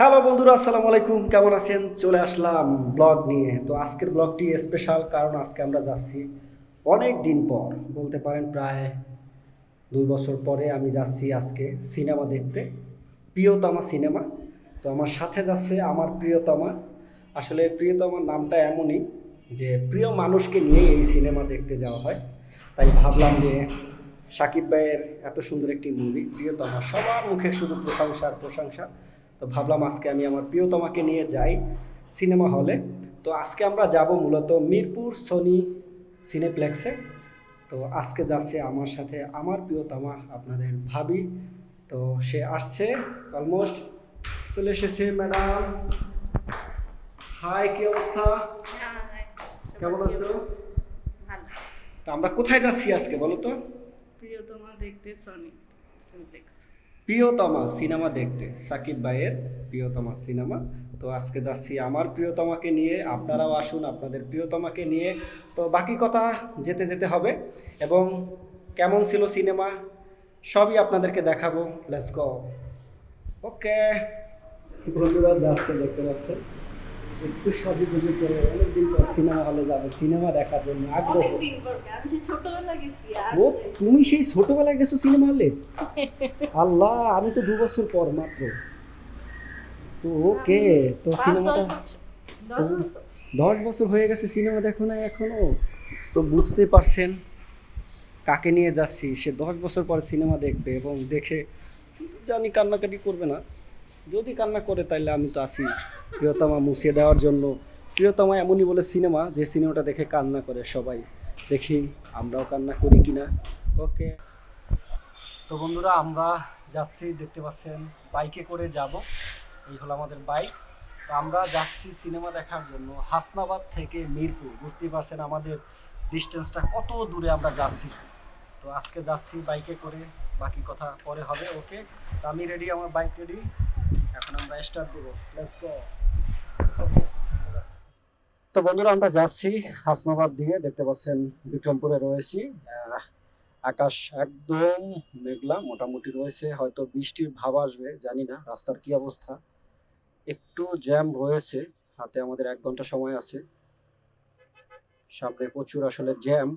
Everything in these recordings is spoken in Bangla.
হ্যালো বন্ধুরা, আসসালামু আলাইকুম। কেমন আছেন? চলে আসলাম ব্লগ নিয়ে। তো আজকের ব্লগটি স্পেশাল কারণ আজকে আমরা যাচ্ছি অনেক দিন পর, বলতে পারেন প্রায় দুই বছর পরে আমি যাচ্ছি আজকে সিনেমা দেখতে, প্রিয়তমা সিনেমা। তো আমার সাথে যাচ্ছে আমার প্রিয়তমা। আসলে প্রিয়তমার নামটা এমনই যে প্রিয় মানুষকে নিয়ে এই সিনেমা দেখতে যাওয়া হয়। তাই ভাবলাম যে সাকিব ভাইয়ের এত সুন্দর একটি মুভি প্রিয়তমা সবার মুখে শুধু প্রশংসা আর প্রশংসা। তো ভাবলাম আজকে আমি আমার প্রিয়তমাকে নিয়ে যাই সিনেমা হলে। তো আজকে আমরা যাব মূলত মিরপুর সোনি সিনেপ্লেক্সে। তো আজকে যাচ্ছে আমার সাথে আমার প্রিয়তমা আপনাদের ভাবি। তো সে আসছে অলমোস্ট চলে এসেছে ম্যাডাম হাই কি অবস্থা? কেমন আছো? তো আমরা কোথায় যাচ্ছি আজকে বলো তো? প্রিয়তমা দেখতে সনি সিমপ্লেক্স প্রিয়তমা সিনেমা দেখতে, সাকিব ভাইয়ের প্রিয়তমা সিনেমা। তো আজকে যাচ্ছি আমার প্রিয়তমাকে নিয়ে, আপনারাও আসুন আপনাদের প্রিয়তমাকে নিয়ে। তো বাকি কথা যেতে যেতে হবে এবং কেমন ছিল সিনেমা সবই আপনাদেরকে দেখাবো। লেটস গো ওকে বন্ধুরা যাচ্ছে দেখতে পাচ্ছে একটু সাজু গুজু করে অনেকদিন পর সিনেমা হলে যাবে সিনেমা দেখার জন্য আগ্রহ। ও তুমি সেই ছোটবেলায় গেছো সিনেমা হলে? আল্লাহ আমি তো দু বছর পর মাত্র। তো ওকে তো সিনেমাটা। তো দশ বছর হয়ে গেছে সিনেমা দেখো না এখনও। তো বুঝতে পারছেন কাকে নিয়ে যাচ্ছি সে দশ বছর পরে সিনেমা দেখবে এবং দেখে জানি কান্নাকাটি করবে না। যদি কান্না করে তাহলে আমি তো আসি প্রিয়তমা মুছিয়ে দেওয়ার জন্য। প্রিয়তমা এমনই বলে সিনেমা, যে সিনেমাটা দেখে কান্না করে সবাই। দেখি, আমরাও কান্না করি কিনা। ওকে। তো বন্ধুরা, আমরা যাচ্ছি, দেখতে পাচ্ছেন, বাইকে করে যাব। এই হলো আমাদের বাইক। তো আমরা যাচ্ছি সিনেমা দেখার জন্য হাসনাবাদ থেকে মিরপুর। বুঝতেই পারছেন আমাদের ডিস্টেন্সটা কত দূরে আমরা যাচ্ছি। তো আজকে যাচ্ছি বাইকে করে, বাকি কথা পরে হবে। ওকে, তো আমি রেডি আমার বাইক রেডি এখন আমরা স্টার্ট দেবো লেটস গো তো বন্ধুরা, আমরা যাচ্ছি হাসনাবাদ দিয়ে। দেখতে পাচ্ছেন বিক্রমপুরে রয়েছি। আকাশ একদম মেঘলা, মোটামুটি রয়েছে। হয়তো বৃষ্টির ভাব আসবে, জানি না, রাস্তার কি অবস্থা। একটু জ্যাম রয়েছে, হাতে আমাদের এক ঘণ্টা সময় আছে। সামনে প্রচুর আসলে জ্যাম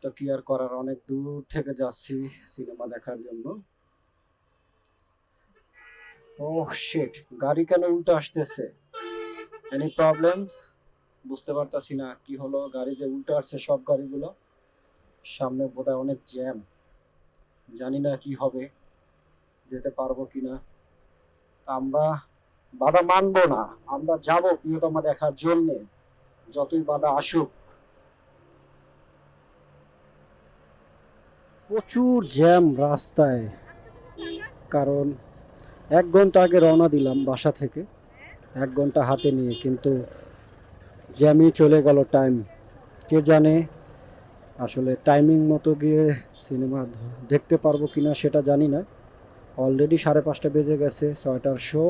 তো কি আর করার, অনেক দূর থেকে যাচ্ছি সিনেমা দেখার জন্য। ও শিট গাড়ি কেন উল্টো আসতেছে? এনি প্রবলেমস বুঝতে পারতাছি না কি হলো, গাড়ি যে উল্টো আসছে সব গাড়িগুলো। সামনে বোধহয় অনেক জ্যাম জানি না কি হবে, যেতে পারব কি কিনা আমরা বাধা মানবো না, আমরা যাব প্রিয়তমা দেখার জন্যে, যতই বাধা আসুক। প্রচুর জ্যাম রাস্তায়, কারণ এক ঘণ্টা আগে রওনা দিলাম বাসা থেকে, এক ঘণ্টা হাতে নিয়ে, কিন্তু জ্যামই চলে গেল টাইম কে জানে আসলে টাইমিং মতো গিয়ে সিনেমা দেখতে পারব কিনা সেটা জানি না। অলরেডি সাড়ে পাঁচটা বেজে গেছে, ছয়টার শো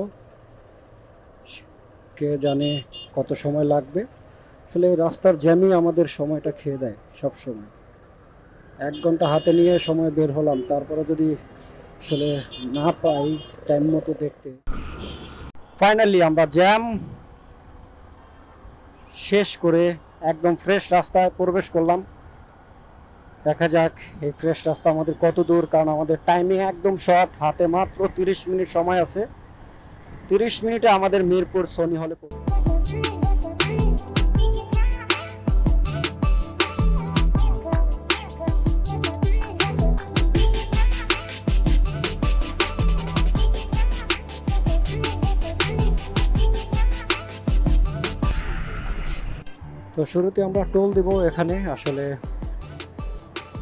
কে জানে কত সময় লাগবে। আসলে রাস্তার জ্যামই আমাদের সময়টা খেয়ে দেয় সব সময় এক ঘণ্টা হাতে নিয়ে সময় বের হলাম, তারপরে যদি আসলে না পাই টাইম মতো দেখতে। ফাইনালি আমরা জ্যাম শেষ করে একদম ফ্রেশ রাস্তায় প্রবেশ করলাম। দেখা যাক এই ফ্রেশ রাস্তা আমাদের কত দূর, কারণ আমাদের টাইমিং একদম শর্ট হাতে মাত্র তিরিশ মিনিট সময় আছে। তিরিশ মিনিটে আমাদের মিরপুর সোনি হলে পৌঁছে- তো শুরুতে আমরা টোল দিব এখানে। আসলে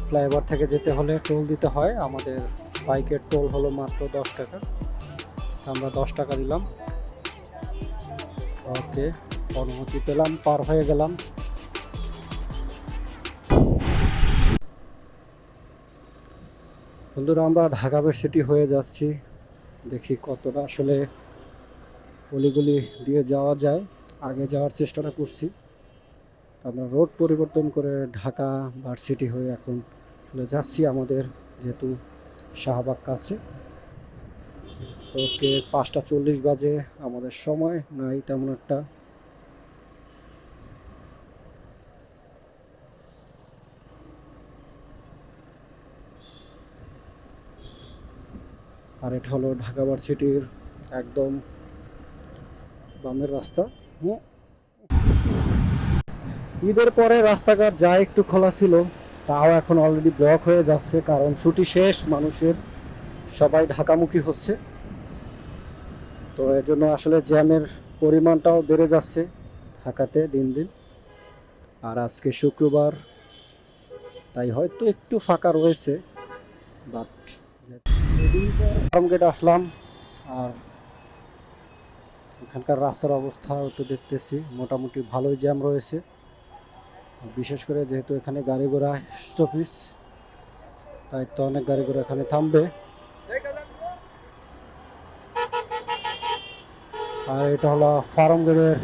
ফ্লাইওভার থেকে যেতে হলে টোল দিতে হয়। আমাদের বাইকের টোল হলো মাত্র দশ টাকা। আমরা দশ টাকা দিলাম। ওকে, অনুমতি পেলাম, পার হয়ে গেলাম। বন্ধুরা, আমরা ঢাকা সিটি হয়ে যাচ্ছি। দেখি কতটা আসলে অলিগুলি দিয়ে যাওয়া যায়। আগে যাওয়ার চেষ্টাটা করছি। আমরা রোড পরিবর্তন করে ঢাকা ভার্সিটি হয়ে এখন চলে যাচ্ছি আমাদের যেহেতু শাহবাগ কাছে। ওকে পাঁচটা চল্লিশ বাজে আমাদের সময়, নাই তেমন একটা। আর এটা হলো ঢাকা ভার্সিটির একদম বামের রাস্তা। হুম। ঈদের পরে রাস্তাঘাট যা একটু খোলা ছিল, তাও এখন অলরেডি ব্লক হয়ে যাচ্ছে, কারণ ছুটি শেষ, মানুষের সবাই ঢাকামুখী হচ্ছে। তো এর জন্য আসলে জ্যামের পরিমাণটাও বেড়ে যাচ্ছে ঢাকাতে দিন দিন। আর আজকে শুক্রবার, তাই হয়তো একটু ফাঁকা রয়েছে বাট গেট আসলাম, আর এখানকার রাস্তার অবস্থা একটু দেখতেছি, মোটামুটি ভালোই জ্যাম রয়েছে। বিশেষ করে যেহেতু এখানে গাড়ি ঘোড়া স্টপিস তাই তো অনেক গাড়ি ঘোড়া এখানে থামবে। আর এটা হলো ফার্ম গেটের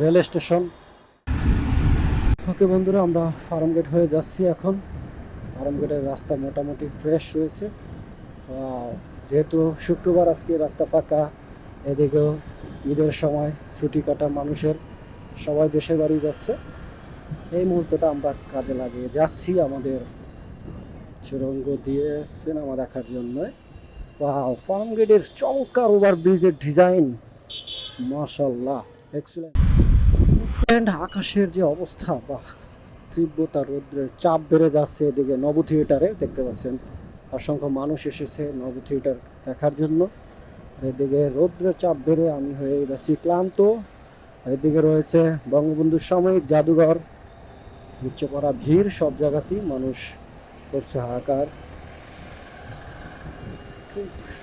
রেল স্টেশন। ওকে বন্ধুরা, আমরা ফার্ম গেট হয়ে যাচ্ছি এখন। ফার্ম গেটের রাস্তা মোটামুটি ফ্রেশ রয়েছে। যেহেতু শুক্রবার, আজকে রাস্তা ফাঁকা, এদিকেও ঈদের সময় ছুটি কাটা মানুষের, সবাই দেশের বাড়ি যাচ্ছে। মুহূর্তটা আমরা কাজে লাগিয়ে যাচ্ছি আমাদের সুরঙ্গ দিয়ে সিনেমা দেখার জন্য। ওয়াও ফার্ম গেটের চমৎকার ওভার ব্রিজের ডিজাইন মাশাল্লাহ এক্সিলেন্ট আকাশের যে অবস্থা, বাহ, তীব্রতা, রৌদ্রের চাপ বেড়ে যাচ্ছে এদিকে নব থিয়েটারে দেখতে পাচ্ছেন অসংখ্য মানুষ এসেছে নব থিয়েটার দেখার জন্য। এদিকে রৌদ্রের চাপ বেড়ে আমি হয়ে যাচ্ছি ক্লান্ত। এদিকে রয়েছে বঙ্গবন্ধু সাময়িক জাদুঘর। উচ্চ পড়া ভিড় সব জায়গাতেই মানুষ করছে হাহাকার।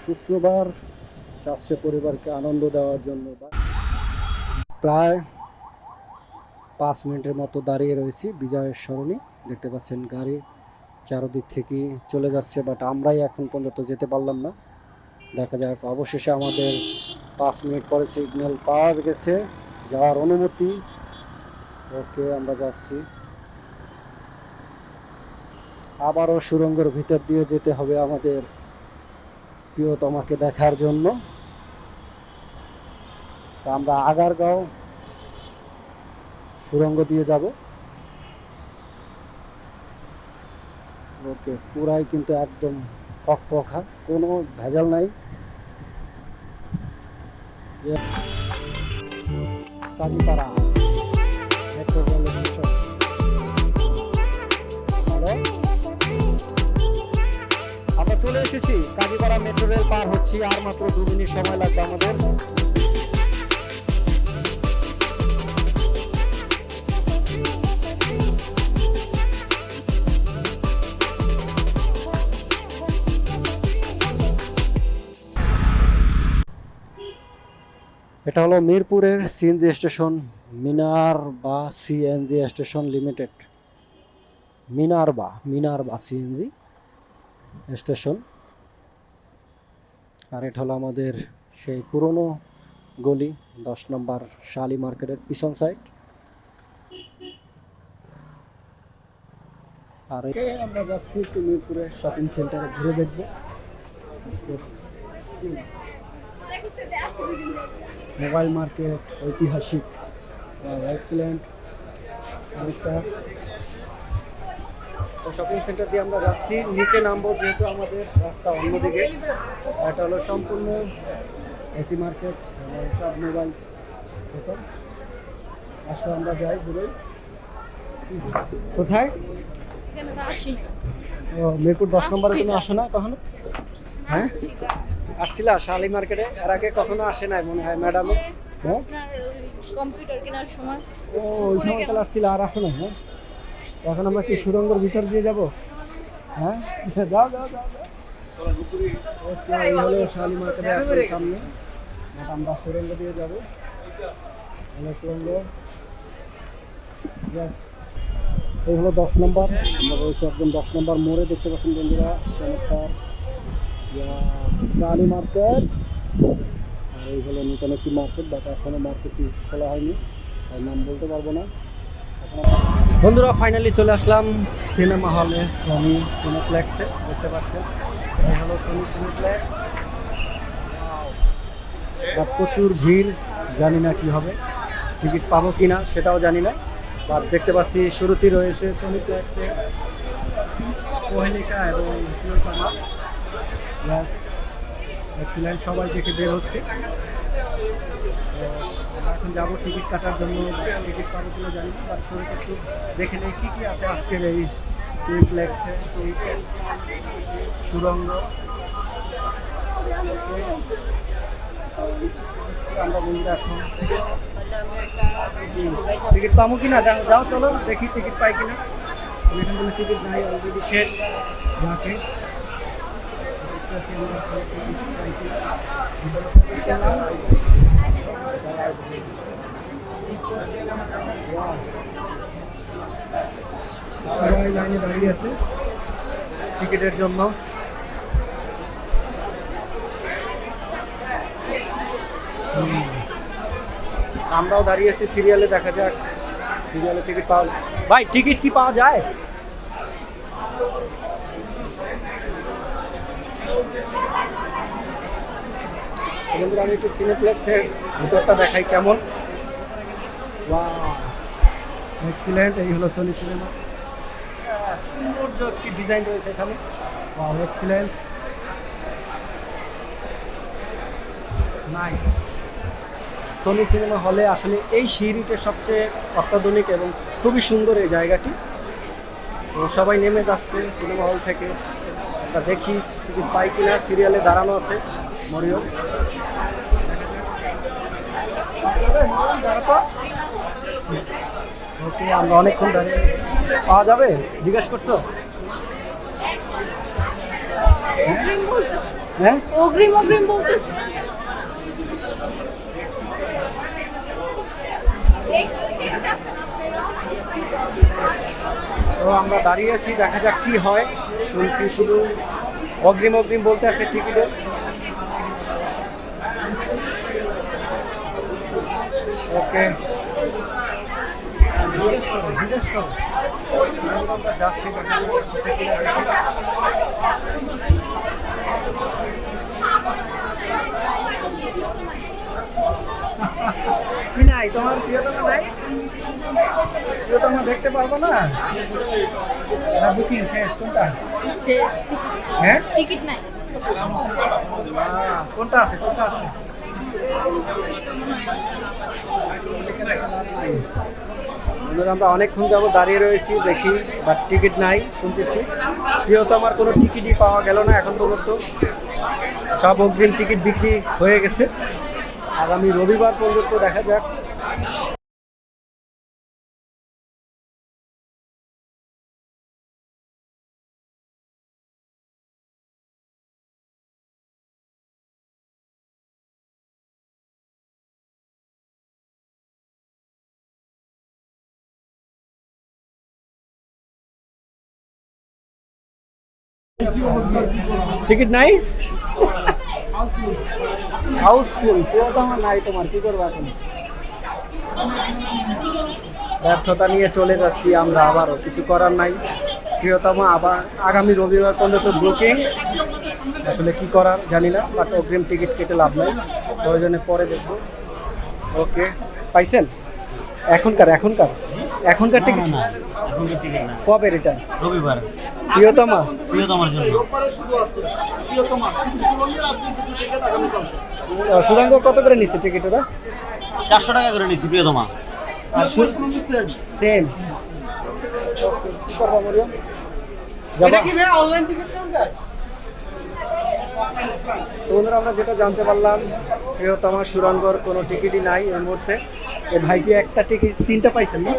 শুক্রবার চাচ্ছে পরিবারকে আনন্দ দেওয়ার জন্য প্রায় পাঁচ মিনিটের মতো দাঁড়িয়ে রয়েছি বিজয়ের স্মরণে দেখতে পাচ্ছেন গাড়ি চারদিক থেকে চলে যাচ্ছে বাট আমরাই এখন পর্যন্ত যেতে পারলাম না। দেখা যাক, অবশেষে আমাদের পাঁচ মিনিট পরে সিগন্যাল পাওয়া গেছে। যাওয়ার অনুমতি। ওকে, আমরা যাচ্ছি। আবারও সুরঙ্গের ভিতর দিয়ে যেতে হবে আমাদের প্রিয়তমাকে দেখার জন্য। তা আমরা আগারগাঁও সুরঙ্গ দিয়ে যাব। ওকে, পুরাই কিন্তু একদম পকপখা কোনো ভেজাল নাই। কাজীপাড়া এসেছি। কাজীপাড়া মেট্রো রেল পার হচ্ছি আর মাত্র দু মিনিট সময় লাগবে আমাদের। এটা হলো মিরপুরের সিএনজি স্টেশন, মিনার বা সিএনজি স্টেশন লিমিটেড। মিনার বা মিনার বা সিএনজি স্টেশন। আর এটা হলো আমাদের সেই পুরনো গলি, দশ নম্বর শালি মার্কেটের পিছন সাইড আর আমরা যাচ্ছি একটু মিরপুরে শপিং সেন্টারে ঘুরে দেখব। মোবাইল মার্কেট, ঐতিহাসিক এক্সিলেন্ট তো শপিং সেন্টার দিয়ে আমরা যাচ্ছি। নিচে নামবো যেহেতু আমাদের রাস্তা অন্যদিকে। এটা হলো সম্পূর্ণ এসি মার্কেট সব মোবাইল দোকান আসো আমরা যাই ঘুরে কোথায়? ও মিরপুর দশ নম্বরে না। আসো না কখনো? হ্যাঁ? আসছি। আসছিলা শালি মার্কেটে? এর আগে কখনো আসে নাই মনে হয় ম্যাডাম হ্যাঁ কম্পিউটার কেনার সময়? ও ওই সময়কাল আসছিল আর আসো না হ্যাঁ? এখন আমরা কি সুরঙ্গর ভিতর দিয়ে যাব? হ্যাঁ? যাও যাও যাও। এই হলো শালি সামনে। আমরা সুরঙ্গ দিয়ে যাব। হলো সুরঙ্গ. এই হলো দশ নম্বর। আমরা রয়েছি একদম দশ নম্বর মোড়ে, দেখতে পাচ্ছেন বন্ধুরা, চমৎকার। শালি মার্কেট। আর এই হলো নতুন একটি মার্কেট, বাট এখনও মার্কেটটি খোলা হয়নি, তার নাম বলতে পারব না। বন্ধুরা ফাইনালি চলে আসলাম সিনেমা হলে সনি সিনেপ্লেক্সে দেখতে পাচ্ছেন? হলো সনি সিনেপ্লেক্স প্রচুর ভিড়, জানি না কি হবে। টিকিট পাবো কি না সেটাও জানি না। বা দেখতে পাচ্ছি শুরুতেই রয়েছে সোনিপ্লেক্সে কোহেলিকা এবং এক্সিলেন্ট সবাই দেখে বের হচ্ছে। এখন যাব টিকিট কাটার জন্য, টিকিট পাবো কিনা জানি না বাট শুরুতে একটু দেখে নেই কী কী আছে আজকের এই সিমপ্লেক্সে সুরঙ্গ। টিকিট পাবো কিনা, যাও চলো, দেখি টিকিট পাই কিনা। এখন কোনো টিকিট নাই অলরেডি শেষ। কিনা। সবাই লাইনে দাঁড়িয়ে আছে। টিকিটের জন্য। আমরাও দাঁড়িয়ে আছি, সিরিয়ালে দেখা যাক। সিরিয়ালে টিকিট পাওয়া ভাই, টিকিট কি পাওয়া যায়? আমি একটু সিনেপ্লেক্সের ভিতরটা দেখাই কেমন। এক্সিলেন্ট এই হলো সোনি সিনেমা সৌন্দর্য একটি ডিজাইন রয়েছে এখানে। Wow excellent nice Sony cinema hall আসলে এই সিঁড়িটা সবচেয়ে অত্যাধুনিক এবং খুবই সুন্দর এই জায়গাটি। তো সবাই নেমে যাচ্ছে সিনেমা হল থেকে। দেখি টিকিট পাই কিনা সিরিয়ালে দাঁড়ানো আছে, মরিয়ম। ওকে আমরা অনেকক্ষণ দাঁড়িয়ে পাওয়া যাবে? জিজ্ঞাসা করছ? হ্যাঁ? অগ্রিম অগ্রিম বলতেছে। তো আমরা দাঁড়িয়ে আছি দেখা যাক কি হয়। শুনছি শুধু অগ্রিম অগ্রিম বলতে আছে টিকিটের ওকে জিজ্ঞেস করো জিজ্ঞেস করো আমরা যাচ্ছি দেখা যাক আছে কিনা দেখি। কি নাই? তোমার প্রিয়তমা নাই? প্রিয়তমা দেখতে পারব না? না বুকিং শেষ কোনটা? শেষ টিকিট হ্যাঁ? টিকিট নাই। কোনটা আছে? কোনটা আছে? আমরা অনেকক্ষণ যাব দাঁড়িয়ে রয়েছি, দেখি বাট টিকিট নাই, শুনতেছি। প্রিয় তো আমার কোনো টিকিটই পাওয়া গেল না এখন পর্যন্ত। সব অগ্রিম টিকিট বিক্রি হয়ে গেছে। আগামী রবিবার পর্যন্ত দেখা যাক। টিকিট নাই? হাউসফুল প্রিয়তমা নাই তোমার কি করব এখন? ব্যর্থতা নিয়ে চলে যাচ্ছি আমরা আবারও কিছু করার নাই। প্রিয়তমা আবার আগামী রবিবার পর্যন্ত তো বুকিং আসলে কি করার জানি না বাট অগ্রিম টিকিট কেটে লাভ নাই। প্রয়োজনে পরে দেখব। ওকে পাইছেন? এখনকার এখনকার। এখনকার টিকিট না এখনকার টিকিট না। কবে রিটার্ন রবিবার। প্রিয়তমা। প্রিয়তমার জন্য। সুরঙ্গ কত করে নিচ্ছে টিকিট ওরা চারশো টাকা করে নিচ্ছি প্রিয়তমা। সেম। বন্ধুরা আমরা যেটা জানতে পারলাম প্রিয়তমা সুরঙ্গর কোনো টিকিটই নাই এই মুহূর্তে। এই ভাইটি একটা টিকিট তিনটা পাইছেন না?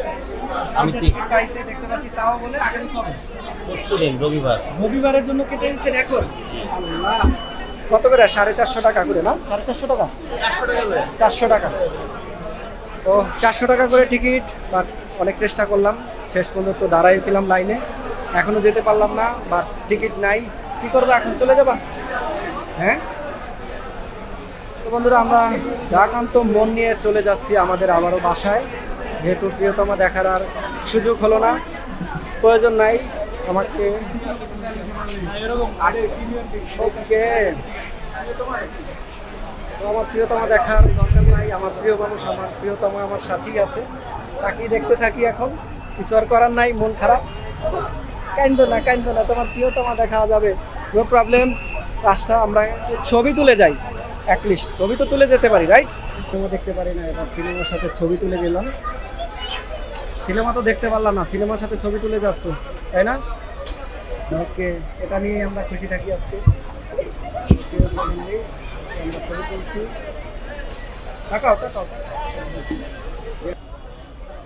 আমি দেখতে পাচ্ছি তাও বলে আগামী কবে? পরশু দিন রবিবার। রবিবারের জন্য কেটে নিচ্ছেন এখন? আল্লাহ। কত করে? সাড়ে চারশো টাকা করে না? সাড়ে চারশো টাকা। চারশো টাকা তো চারশো টাকা। করে টিকিট বাট অনেক চেষ্টা করলাম। শেষ পর্যন্ত দাঁড়াইছিলাম লাইনে। এখনও যেতে পারলাম না বাট টিকিট নাই। কি করব এখন? চলে যাবা? হ্যাঁ? তো বন্ধুরা আমরা ডাকান্ত মন নিয়ে চলে যাচ্ছি আমাদের আবারও বাসায়। যেহেতু প্রিয়তমা দেখার আর সুযোগ হলো না, প্রয়োজন নাই আমাকে আমার প্রিয়তমা দেখার দরকার নাই, আমার প্রিয় মানুষ, আমার প্রিয়তমা, আমার সাথী আছে, তাকেই দেখতে থাকি এখন, কিছু আর করার নাই, মন খারাপ। কাইন্দ না কাইন্দ না, তোমার প্রিয়তমা দেখা যাবে নো প্রবলেম আচ্ছা আমরা ছবি তুলে যাই অ্যাটলিস্ট ছবি তো তুলে যেতে পারি রাইট সিনেমা দেখতে পারি না, এবার সিনেমার সাথে ছবি তুলে গেলাম। সিনেমা তো দেখতে পারলাম না, সিনেমার সাথে ছবি তুলে যাচ্ছ, তাই না? ওকে, এটা নিয়ে আমরা খুশি থাকি আজকে। আমরা ছবি তুলছি তাকাও তাকাও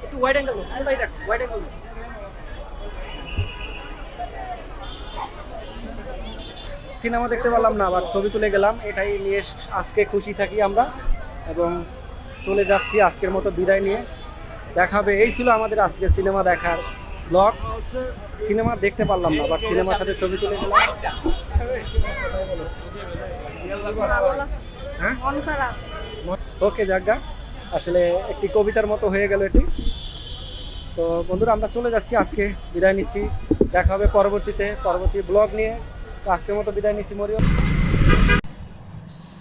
একটু ওয়াইড দেখ ওয়াইড সিনেমা দেখতে পারলাম না, আবার ছবি তুলে গেলাম, এটাই নিয়ে আজকে খুশি থাকি আমরা, এবং চলে যাচ্ছি আজকের মতো বিদায় নিয়ে। দেখাবে। এই ছিল আমাদের আজকে সিনেমা দেখার ব্লগ। সিনেমা দেখতে পারলাম না বাট সিনেমার সাথে ছবি তুলে গেলাম হ্যাঁ? ওকে জাগা আসলে একটি কবিতার মতো হয়ে গেল এটি। তো বন্ধুরা, আমরা চলে যাচ্ছি আজকে। বিদায় নিচ্ছি। দেখা হবে পরবর্তীতে, পরবর্তী ব্লগ নিয়ে। তো আজকের মতো বিদায় নিচ্ছি মরিও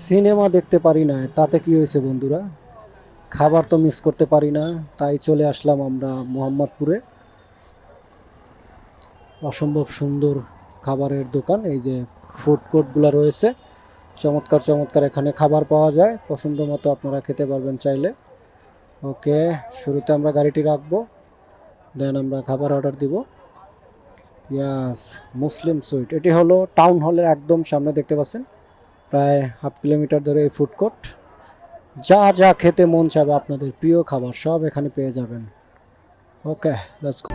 সিনেমা দেখতে পারি না, তাতে কি হয়েছে বন্ধুরা? খাবার তো মিস করতে পারি না, তাই চলে আসলাম আমরা মোহাম্মদপুরে। অসম্ভব সুন্দর খাবারের দোকান, এই যে ফুড কোর্টগুলো রয়েছে। চমৎকার চমৎকার এখানে খাবার পাওয়া যায়, পছন্দ মতো আপনারা খেতে পারবেন চাইলে। ওকে শুরুতে আমরা গাড়িটি রাখব দেন আমরা খাবার অর্ডার দিব। ইয়াস মুসলিম সুইট এটি হলো টাউন হলের একদম সামনে, দেখতে পাচ্ছেন? প্রায় হাফ কিলোমিটার ধরে এই ফুড কোর্ট যা যা খেতে মন চাবে আপনাদের, প্রিয় খাবার সব এখানে পেয়ে যাবেন। ওকে লেটস গো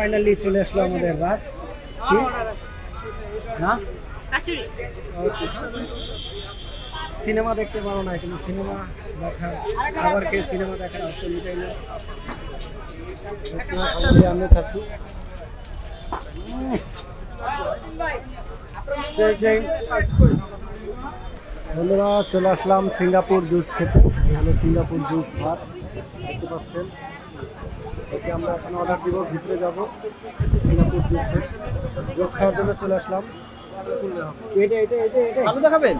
ফাইনালি চলে আসলো আমাদের রাস। কি? রাস? সিনেমা দেখতে পারো না কিন্তু সিনেমা দেখা খাবার খেয়ে সিনেমা দেখার আসলে মিটাই না। আমি সেই। বন্ধুরা চলে আসলাম সিঙ্গাপুর জুস খেতে। হলো সিঙ্গাপুর জুস ভাত দেখতে পাচ্ছেন। ওকে আমরা এখন অর্ডার দিব ভিতরে যাব। সিঙ্গাপুর দিচ্ছে রোজ খাওয়ার জন্য চলে আসলাম। এটা এটা এটা এটা। ভালো দেখাবেন?